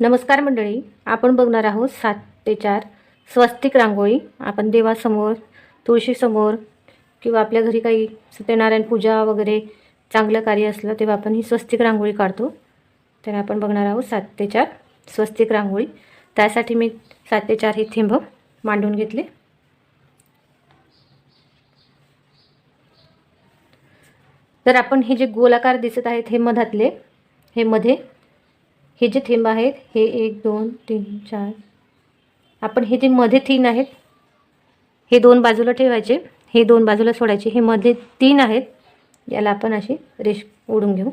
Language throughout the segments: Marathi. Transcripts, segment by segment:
नमस्कार मंडळी आपण बघणार आहोत सात ते चार स्वस्तिक रांगोळी. आपण देवासमोर तुळशीसमोर किंवा आपल्या घरी काही सत्यनारायण पूजा वगैरे चांगलं कार्य असलं तेव्हा आपण ही स्वस्तिक रांगोळी काढतो. तर आपण बघणार आहोत सात ते चार स्वस्तिक रांगोळी. त्यासाठी मी सात ते चार हे थेंब मांडून घेतले. तर आपण हे जे गोलाकार दिसत आहेत हे मधातले हे मध्ये हे जे थेंब आहेत हे एक दोन तीन चार. आपण हे जे मध्ये तीन आहेत हे दोन बाजूला ठेवायचे हे दोन बाजूला सोडायचे हे मध्ये तीन आहेत याला आपण अशी रेश ओढून घेऊ.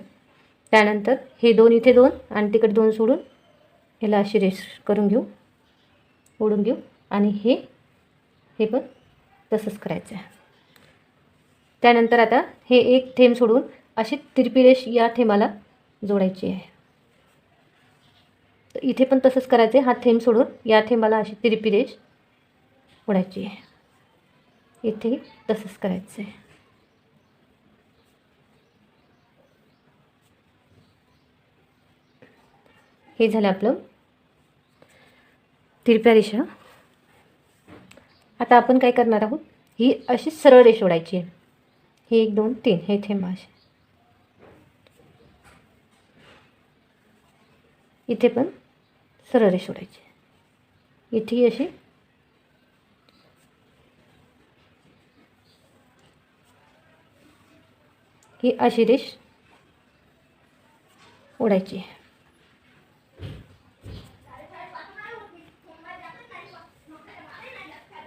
त्यानंतर हे दोन इथे दोन आणि तिकडे दोन सोडून याला अशी रेश करून घेऊ ओढून घेऊ. आणि हे हे पण तसंच करायचं आहे. त्यानंतर आता हे एक थेंब सोडून अशी तिरपी रेष या थेंबाला जोडायची आहे. तर इथे पण तसंच करायचं आहे हा थेंब सोडून या थेंबाला अशी तिरपी रेष ओढायची आहे. इथे तसंच करायचं आहे हे झालं आपलं तिरप्या रेषा. आता आपण काय करणार आहोत? ही अशी सरळ रेष ओढायची आहे. ही एक दोन तीन हे थेंब असे. इथे पण सरळ रेष ओढायची इथे अशी. ही अशी रेष ओढायची.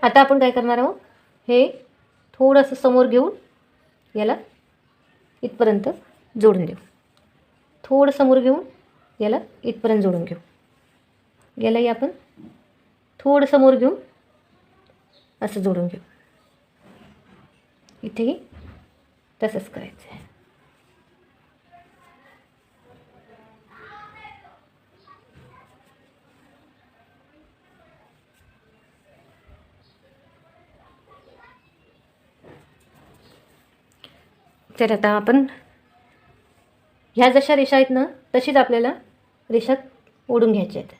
आता आपण काय करणार आहोत? हे थोडंसं समोर घेऊन याला इथपर्यंत जोडून देऊ. थोडं समोर घेऊन याला इथपर्यंत जोडून घेऊ. यालाही आपण थोडं समोर घेऊन असं जोडून घेऊ. इथेही तसंच करायचं आहे तर आता आपण ह्या जशा रेषा आहेत ना तशीच आपल्याला रेषा ओढून घ्यायच्या आहेत.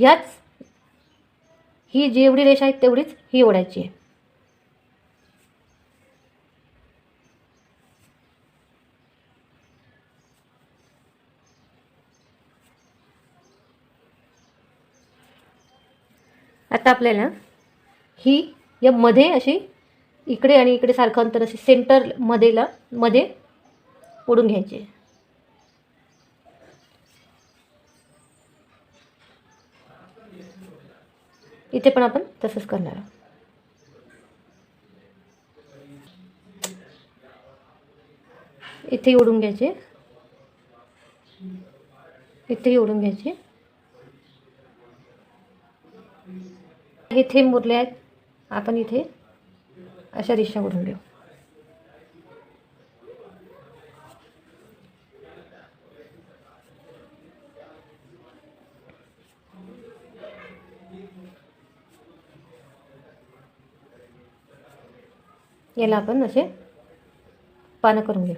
ह्याच ही जेवढी रेषा आहेत तेवढीच ही ओढायची आहे. आता आपल्याला ही या मध्ये अशी इकडे आणि इकडे सारखं अंतर असे सेंटर मध्येला मध्ये ओढून घ्यायचे इथे पण आपण तसंच करणार आहोत. इथे ओढून घ्यायचे. इथेही ओढून घ्यायचे. इथे मुरले आहेत. आपण इथे अशा रिक्षा ओढून घेऊ. याला आपण असे पानं करून घेऊ.